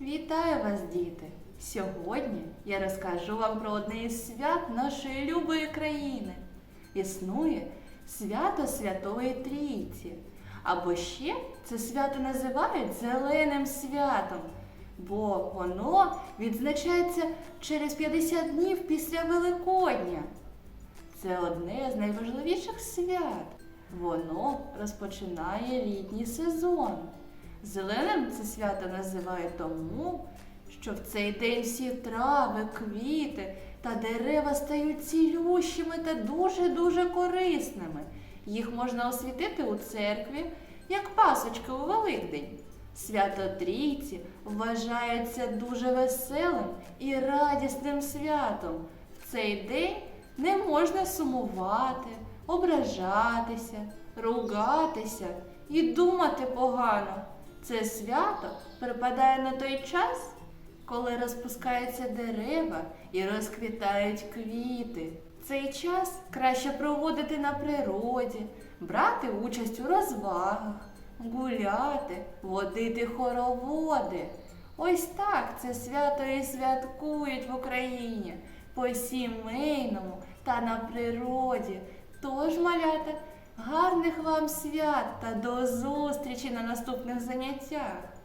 Вітаю вас, діти! Сьогодні я розкажу вам про одне із свят нашої любої країни. Існує свято Святої Трійці. Або ще це свято називають Зеленим святом, бо воно відзначається через 50 днів після Великодня. Це одне з найважливіших свят. Воно розпочинає літній сезон. Зеленим це свято називають тому, що в цей день всі трави, квіти та дерева стають цілющими та дуже-дуже корисними. Їх можна освітити у церкві, як пасочки у Великдень. Свято Трійці вважається дуже веселим і радісним святом. В цей день не можна сумувати, ображатися, ругатися і думати погано. Це свято припадає на той час, коли розпускаються дерева і розквітають квіти. Цей час краще проводити на природі, брати участь у розвагах, гуляти, водити хороводи. Ось так це свято і святкують в Україні по сімейному та на природі. Тож, малята, гарних вам свят та до зустрічі на наступних заняттях.